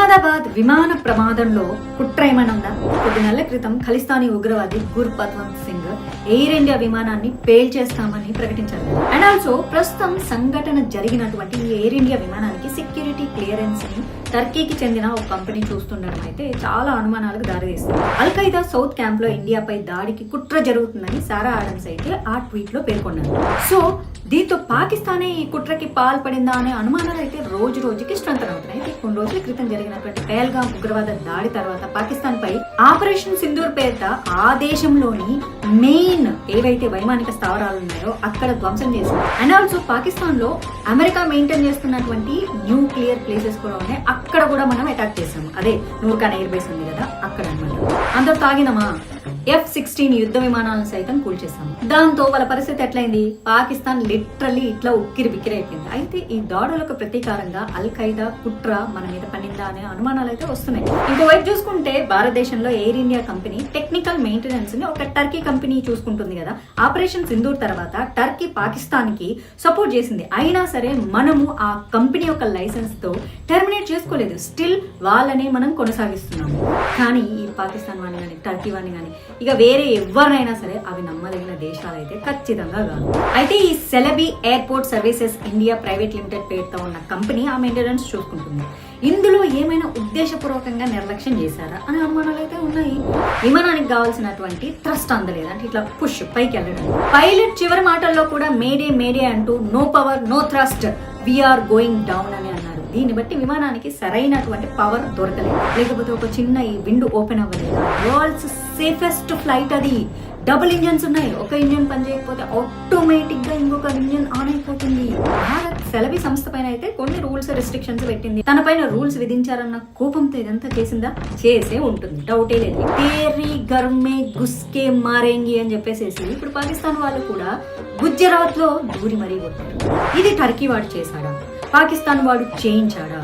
అహ్మదాబాద్ విమాన ప్రమాదంలో కుట్ర ఏమైనా కొద్ది నెలల క్రితం ఖలిస్తానీ ఉగ్రవాది గుర్పత్వంత్ సింగ్ ఎయిర్ ఇండియా విమానాన్ని పేల్చేస్తామని ప్రకటించారు. అండ్ ఆల్సో ప్రస్తుతం సంఘటన జరిగినటువంటి ఈ ఎయిర్ ఇండియా విమానానికి సెక్యూరిటీ క్లియరెన్స్ని టర్కీకి చెందిన ఒక కంపెనీ చూస్తుండడం అయితే చాలా అనుమానాలకు దారితీస్తుంది. అల్ ఖైదా సౌత్ క్యాంప్లో ఇండియాపై దాడికి కుట్ర జరుగుతుందని సారా ఆడమ్స్ అయితే ఆ ట్వీట్లో పేర్కొన్నారు. సో దీంతో పాకిస్తానే ఈ కుట్రకి పాల్పడిందా అనే అనుమానాలు అయితే రోజు రోజుకి స్ట్రెంతన్ అవుతున్నాయి అయితే కొన్ని రోజుల క్రితం జరిగినటువంటి పేల్గా ఉగ్రవాద దాడి తర్వాత పాకిస్తాన్ పై ఆపరేషన్ సింధూర్ పేరిట ఆ దేశంలోని మెయిన్ ఏవైతే వైమానిక స్థావరాలు ఉన్నాయో అక్కడ ధ్వంసం చేసింది. అండ్ ఆల్సో పాకిస్తాన్లో అమెరికా మెయింటైన్ చేస్తున్నటువంటి న్యూక్లియర్ ప్లేసెస్ కూడా ఉన్నాయి. అక్కడ కూడా మనం అటాక్ చేసాము అదే నూర్ఖాన్ ఎయిర్ బేస్ ఉంది కదా అక్కడ అనమాట అందరూ తాగినమా ఎఫ్ సిక్స్టీన్ యుద్ధ విమానాలను సైతం కూల్చేశాము. దాంతో వాళ్ళ పరిస్థితి ఎట్లయింది? పాకిస్తాన్ లిటరల్లీ ఇట్లా ఉక్కిరి బిక్కిరి అయిపోయింది. అయితే ఈ దాడులకు ప్రతీకారంగా అల్ ఖైదా కుట్ర మన మీద పనిందా అనే అనుమానాలు అయితే వస్తున్నాయి. ఇంకోవైపు చూసుకుంటే భారతదేశంలో ఎయిర్ ఇండియా కంపెనీ టెక్నికల్ మెయింటెనెన్స్ని ఒక టర్కీ కంపెనీ చూసుకుంటుంది కదా. ఆపరేషన్ సింధూర్ తర్వాత టర్కీ పాకిస్తాన్కి సపోర్ట్ చేసింది. అయినా సరే మనము ఆ కంపెనీ యొక్క లైసెన్స్తో టెర్మినేట్ చేసుకోలేదు. స్టిల్ వాళ్ళనే మనం కొనసాగిస్తున్నాము. కానీ ఈ పాకిస్తాన్ వాడిని కానీ టర్కీ వాడిని కానీ ఇక వేరే ఎవరినైనా సరే అవి నమ్మదగిన దేశాలు అయితే ఖచ్చితంగా కాదు. అయితే ఈ Celebi airport services India private limited పేరుతో ఉన్న కంపెనీ ఆ మెయింటెనెన్స్ చూసుకుంటుంది. ఇందులో ఏమైనా ఉద్దేశపూర్వకంగా నిర్లక్ష్యం చేశారా అనే అనుమానాలు అయితే ఉన్నాయి. విమానానికి కావాల్సినటువంటి థ్రస్ట్ అందలేదు. అంటే ఇట్లా పుష్ పైకి వెళ్ళడం. పైలట్ చివరి మాటల్లో కూడా మేడే మేడే అంటూ no power no thrust we're going down అని అన్నారు. దీన్ని బట్టి విమానానికి సరైనటువంటి పవర్ దొరకలేదు. లేకపోతే ఒక చిన్న ఈ విండో ఓపెన్ అవ్వలేదు. వరల్డ్స్ సేఫెస్ట్ ఫ్లైట్ అది. డబుల్ ఇంజన్స్ ఉన్నాయి. ఒక ఇంజన్ పని చేయకపోతే ఆటోమేటిక్గా ఇంకొక ఇంజన్ ఆన్ అయిపోతుంది. భారత్ సెలవి సంస్థ పైన అయితే కొన్ని రూల్స్ రెస్ట్రిక్షన్స్ పెట్టింది. తన పైన రూల్స్ విధించారన్న కోపంతో ఇదంతా చేసిందా? చేసే ఉంటుంది. డౌటే లేదు. తేరీ గర్మే గుస్కే మారేంగి అని చెప్పేసేసి ఇప్పుడు పాకిస్తాన్ వాళ్ళు కూడా గుజరాత్లో దూరి మరీ కొట్టారు. ఇది టర్కీ వాడు చేశాడా? పాకిస్తాన్ వాడు చేయించాడా?